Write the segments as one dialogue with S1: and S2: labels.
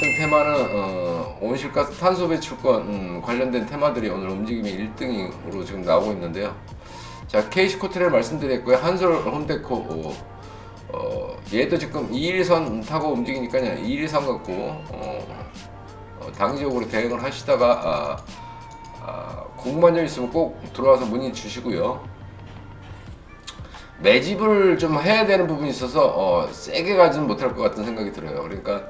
S1: 1등 테마는 어, 온실가스 탄소 배출권 음, 관련된 테마들이 오늘 움직임이 1등으로 지금 나오고 있는데요. 자, KC코트를 말씀드렸고요. 한솔 홈데코 어, 어, 얘도 지금 2일선 타고 움직이니까요. 2일선 갖고 어, 어, 당기적으로 대응을 하시다가 아, 아, 궁금한 점 있으면 꼭 들어와서 문의 주시고요. 매집을 좀 해야 되는 부분이 있어서 어, 세게 가지는 못할 것 같은 생각이 들어요. 그러니까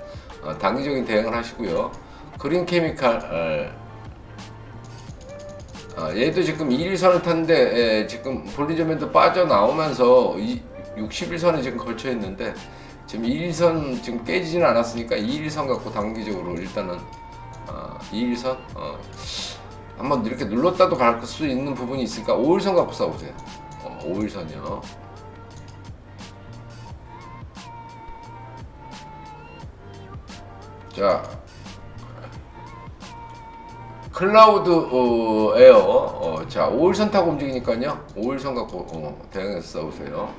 S1: 어, 단기적인 대응을 하시고요. 그린 케미칼 어, 얘도 지금 1일선을 탔는데 에, 지금 볼리저맨도 빠져나오면서 61선에 지금 걸쳐 있는데 지금 1일선 지금 깨지지는 않았으니까 2일선 갖고 단기적으로 일단은 어, 2일선 어, 한번 이렇게 눌렀다도 갈 수 있는 부분이 있으니까 5일선 갖고 싸우세요. 어, 5일선이요. 자, 클라우드 어, 에어. 어, 자, 5일선 타고 움직이니까요. 5일선 갖고 어, 대응해서 싸우세요.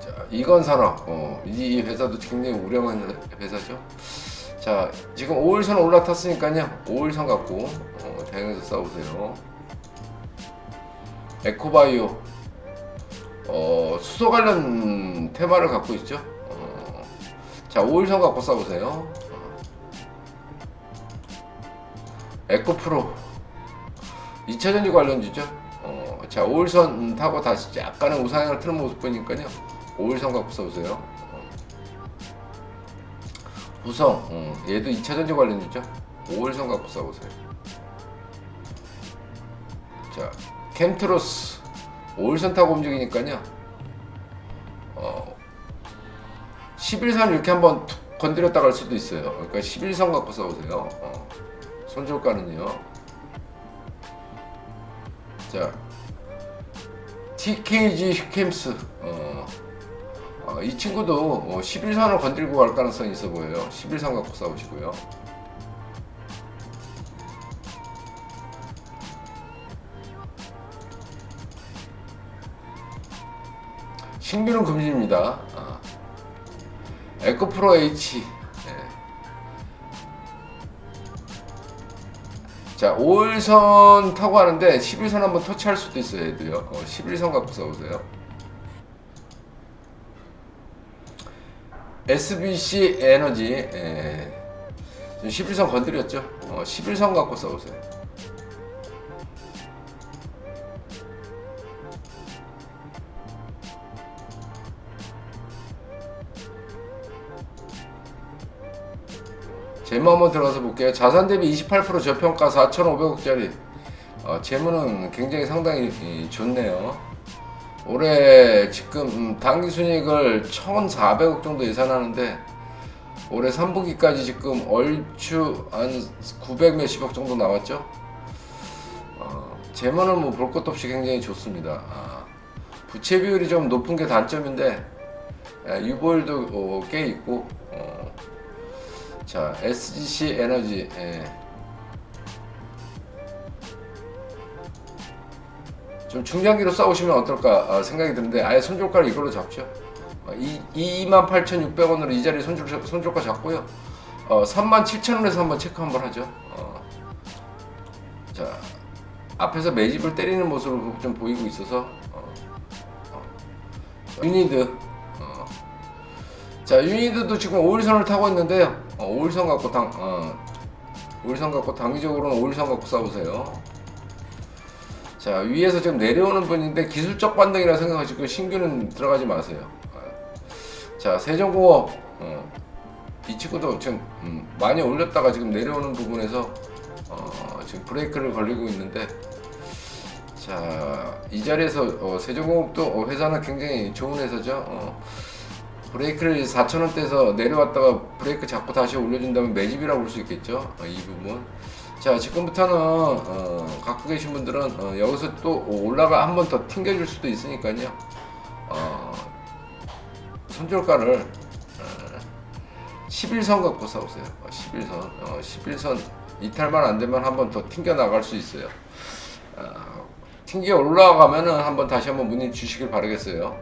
S1: 자, 이건 산업. 어, 이 회사도 굉장히 우량한 회사죠. 자, 지금 5일선 올라탔으니까요. 5일선 갖고 어, 대응해서 싸우세요. 에코바이오. 어, 수소 관련 테마를 갖고 있죠. 어, 자, 5일선 갖고 싸우세요. 어. 에코프로 2차전지 관련주죠. 어, 자, 5일선 타고 다시 약간의 우상향을 트는 모습 보니까요. 5일선 갖고 싸우세요. 어. 구성, 어, 얘도 2차전지 관련주죠. 5일선 갖고 싸우세요. 자, 캠트로스 5일선 타고 움직이니까요. 11선 이렇게 한번 툭 건드렸다 갈 수도 있어요. 그러니까 11선 갖고 싸우세요. 어, 손절가는요. 자, TKG 휴캠스. 어, 어, 이 친구도 어, 11선을 건들고 갈 가능성이 있어 보여요. 11선 갖고 싸우시고요. 신규는 금지입니다. 아. 에코프로 H. 네. 자, 5일선 타고 하는데 11선 한번 터치할 수도 있어요, 얘도요. 어, 11선 갖고 싸우세요. SBC 에너지. 예. 지금 11선 건드렸죠? 어, 11선 갖고 싸우세요. 재무 한번 들어가서 볼게요. 자산 대비 28% 저평가 4,500억짜리. 어, 재무는 굉장히 상당히 이, 좋네요. 올해 지금 음, 당기 순이익을 1,400억 정도 예상하는데 올해 3분기까지 지금 얼추 한 900 몇십억 정도 나왔죠. 어, 재무는 뭐 볼 것도 없이 굉장히 좋습니다. 아, 부채 비율이 좀 높은 게 단점인데 예, 유보율도 어, 꽤 있고 어, 자, SGC 에너지. 예. 좀 중장기로 싸우시면 어떨까 아, 생각이 드는데 아예 손절가를 이걸로 잡죠. 어, 이 28,600원으로 이 자리 손절, 손절가 잡고요. 어, 37,000원에서 한번 체크 한번 하죠. 어. 자, 앞에서 매집을 때리는 모습을 좀 보이고 있어서 어. 어. 유니드 어. 자, 유니드도 지금 5일선을 타고 있는데요. 어, 5일선 갖고 당, 어, 5일선 갖고 단기적으로는 5일선 갖고 싸우세요. 자, 위에서 지금 내려오는 분인데 기술적 반등이라 생각하시고 신규는 들어가지 마세요. 어. 자, 세종공업, 어, 이 친구도 지금 음, 많이 올렸다가 지금 내려오는 부분에서 어, 지금 브레이크를 걸리고 있는데 자, 이 자리에서 어, 세종공업도 어, 회사는 굉장히 좋은 회사죠. 어, 브레이크를 4,000원대에서 내려왔다가 브레이크 잡고 다시 올려준다면 매집이라고 볼 수 있겠죠. 어, 이 부분. 자, 지금부터는 어, 갖고 계신 분들은 어, 여기서 또 올라가 한 번 더 튕겨줄 수도 있으니까요. 어, 손절가를 어, 11선 갖고 싸우세요. 어, 11선. 어, 11선 이탈만 안 되면 한 번 더 튕겨 나갈 수 있어요. 어, 튕겨 올라가면은 한번 다시 한번 문의 주시길 바라겠어요.